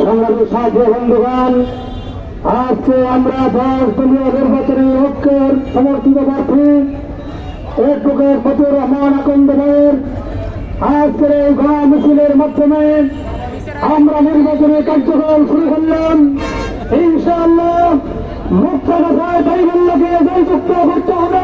সংগ্রামী বন্ধুগণ, আজকে আমরা দশ দলীয় আমরা নির্বাচনী কার্যক্রম শুরু করলাম। ইনশাআল্লাহ মুক্ত কথায় জয়যুক্ত করতে হবে।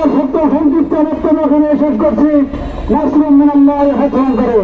আমার সত্য সংক্ষিপ্ত বক্তব্য শেষ করছি। মাসরুম মিনাল্লাহ হাত করে।